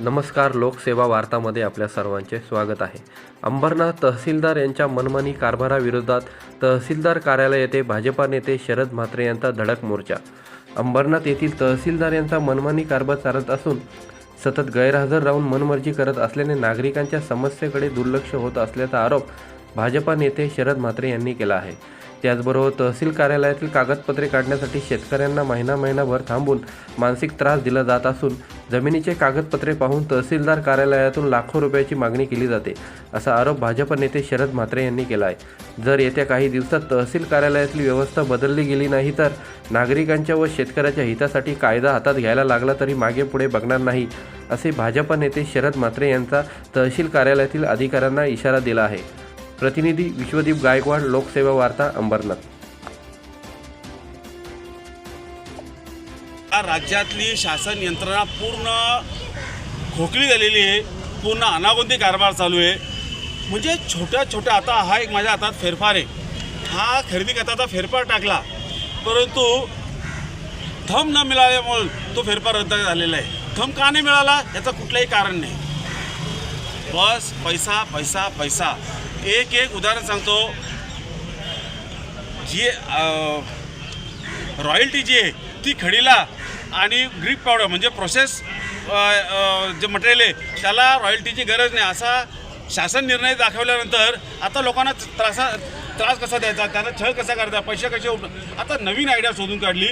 नमस्कार लोकसेवा वार्तामध्ये आपल्या सर्वांचे स्वागत आहे. अंबरनाथ तहसीलदार यांच्या मनमानी कारभाराविरोधात तहसीलदार कार्यालय येथे भाजपा नेते शरद म्हात्रे यांचा धडक मोर्चा. अंबरनाथ येथील तहसीलदार यांचा मनमानी कारभार चालत असून सतत गैरहजर राहून मनमर्जी करत असल्याने नागरिकांच्या समस्येकडे दुर्लक्ष होत असल्याचा आरोप भाजपा नेते शरद म्हात्रे यांनी केला आहे. त्याचबरोबर तहसील कार्यालयातील कागदपत्रे काढण्यासाठी शेतकऱ्यांना महिना महिनाभर थांबून मानसिक त्रास दिला जात असून जमिनीचे कागदपत्रे पाहून तहसीलदार कार्यालयातून लाखो रुपयाची मागणी केली जाते असा आरोप भाजप नेते शरद म्हात्रे यांनी केला आहे जर येत्या काही दिवसात तहसील कार्यालयातली व्यवस्था बदलली गेली नाही तर नागरिकांच्या व शेतकऱ्याच्या हितासाठी कायदा हातात घ्यायला लागला तरी मागे पुढे बघणार नाही असे भाजप नेते शरद म्हात्रे यांचा तहसील कार्यालयातील अधिकाऱ्यांना इशारा दिला आहे. प्रतिनिधी विश्वदीप गायकवाड लोकसेवा वार्ता अंबरनाथ. राज्यातली शासन यंत्रणा पूर्ण खोकली झालेली आहे. पूर्ण अनागोंदी कारभार चालू आहे. म्हणजे छोट्या छोट्या आता हा एक माझ्या हातात फेरफार आहे. हा खरेदी करता फेरफार टाकला. परंतु थम न मिळाल्यामुळे तो फेरफार रद्द झालेला आहे. थम का नाही मिळाला याचं कुठलंही कारण नाही. बस पैसा पैसा पैसा. एक एक उदाहरण सांगतो. जी रॉयल्टी जी आहे ती खडीला आणि ग्रीप पावडर म्हणजे प्रोसेस जे मटेरियल आहे त्याला रॉयल्टीची गरज नाही. असा शासन निर्णय दाखवल्यानंतर आता लोकांना त्रासा त्रास कसा द्यायचा त्यांना छळ कसा करायचा पैसे कसे उठ आता नवीन आयडिया शोधून काढली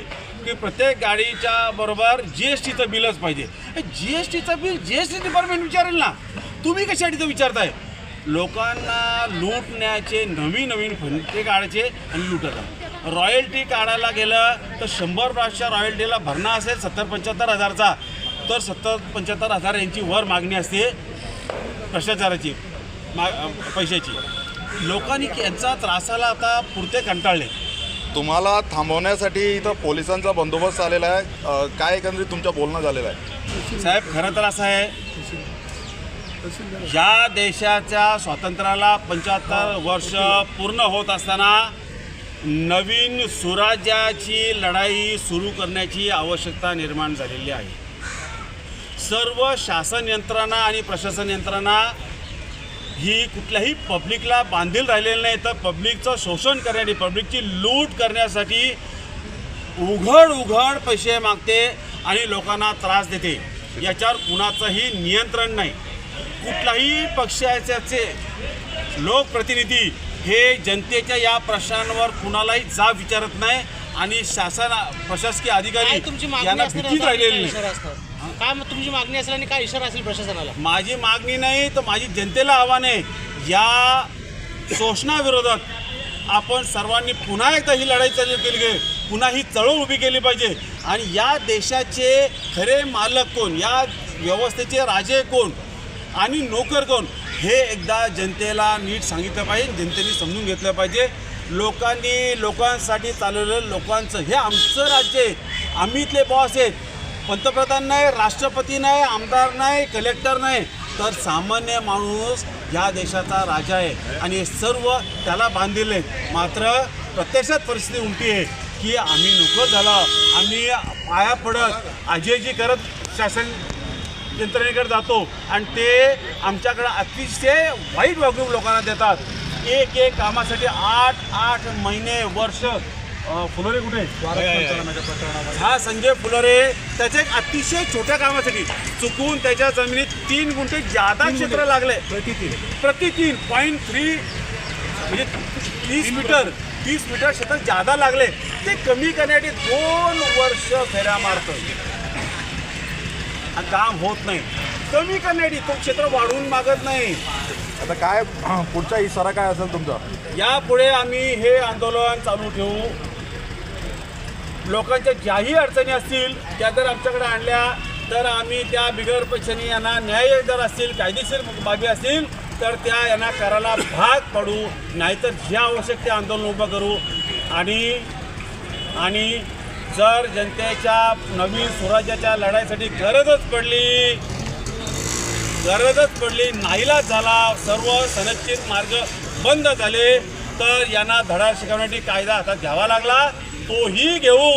की प्रत्येक गाडीच्या बरोबर जी एस टीचं बिलच पाहिजे. जी एस टीचं bill G S T department विचारेल ना. तुम्ही कशासाठी तर विचारताय? लोकांना लूटण्याचे नवीन नवीन फंटे काढायचे आणि लुटत रॉयल्टी काढायला गेलं तर शंभर प्राशच्या रॉयल्टीला भरणा असेल सत्तर पंच्याहत्तर हजारचा. तर सत्तर पंच्याहत्तर हजार यांची वर मागणी असते भ्रष्टाचाराची मा पैशाची. लोकांनी यांचा त्रासाला आता पुरते कंटाळले. तुम्हाला थांबवण्यासाठी इथं पोलिसांचा बंदोबस्त आलेला आहे. काय एकंदरीत तुमचं बोलणं झालेलं आहे? साहेब खरं तर असं आहे या देशाच्या स्वातंत्र्याला पंच्याहत्तर वर्ष पूर्ण होत असताना नवीन सुराज्याची लढाई सुरू करण्याची आवश्यकता निर्माण झालेली आहे. सर्व शासन यंत्रणा आणि प्रशासन यंत्रणा ही कुठल्याही पब्लिकला बांधील राहिलेली नाही तर पब्लिकचं शोषण करण्यासाठी पब्लिकची लूट करण्यासाठी उघड उघड पैसे मागते आणि लोकांना त्रास देते. याच्यावर कुणाचंही नियंत्रण नाही. कुठलाही पक्षाचे लोकप्रतिनिधी हे जनतेच्या या प्रश्नांवर कुणालाही जाब विचारत नाही आणि शासन प्रशासकीय काय अधिकारी तुमची मागणी यांना आता राहिलेली काय नाही. असणार काय मग तुमची मागणी असेल आणि काय इशारा असेल प्रशासनाला? माझी मागणी नाही तर माझी जनतेला आव्हान आहे. या शोषणाविरोधात आपण सर्वांनी पुन्हा एकदा ही लढाई चालू केली गे पुन्हा ही चळवळ उभी केली पाहिजे. आणि या देशाचे खरे मालक कोण? या व्यवस्थेचे राजे कोण? आणि नोकर कोण? हे एकदा जनतेला नीट सांगितलं पाहिजे जनतेने समजून घेतलं पाहिजे. लोकांनी लोकांसाठी चालवलेलं लोकांचं हे आमचं राज्य आहे. आम्ही इथले बॉस आहेत. पंतप्रधान नाही राष्ट्रपती नाही आमदार नाही कलेक्टर नाही. तर सामान्य माणूस या देशाचा राजा आहे. आणि हे सर्व त्याला बांधलेले आहेत मात्र प्रत्यक्षात परिस्थिती उलटी आहे की आम्ही नको झालं. आम्ही पाया पडत आजेजी करत शासन यंत्रणेकडे जातो आणि ते आमच्याकडे अतिशय वाईट वागणूक लोकांना देतात. एक एक कामासाठी आठ आठ महिने वर्ष फुलोरे कुठे? हा संजय फुलोरे त्याच्या एक अतिशय छोट्या कामासाठी चुकून त्याच्या जमिनीत तीन गुंठे जादा क्षेत्र लागले. प्रतितीन प्रतितीन पॉईंट थ्री म्हणजे तीस मीटर तीस मीटर क्षेत्र जादा लागले. ते कमी करण्यासाठी दोन वर्ष फेऱ्या मारतो काम होत नाही. कमी करण्यासाठी तो क्षेत्र वाढवून मागत नाही. आता काय पुढचा इशारा काय असेल तुमचा? यापुढे आम्ही हे आंदोलन चालू ठेवू. लोकांच्या ज्याही अडचणी असतील त्या जर आमच्याकडे आणल्या तर आम्ही त्या बिगर पैशाने यांना न्याय जर असतील कायदेशीर बाबी असतील तर त्या यांना करायला भाग पडू. नाहीतर जे आवश्यक ते आंदोलन उभं करू. आणि आणि जर जनतेच्या नवीन स्वराज्याच्या लढाईसाठी गरजच पडली गरजच पडली नाहीलाच झाला सर्व संरक्षित मार्ग बंद झाले तर यांना धडा शिकवण्यासाठी कायदा हातात घ्यावा लागला. तोही घेऊ.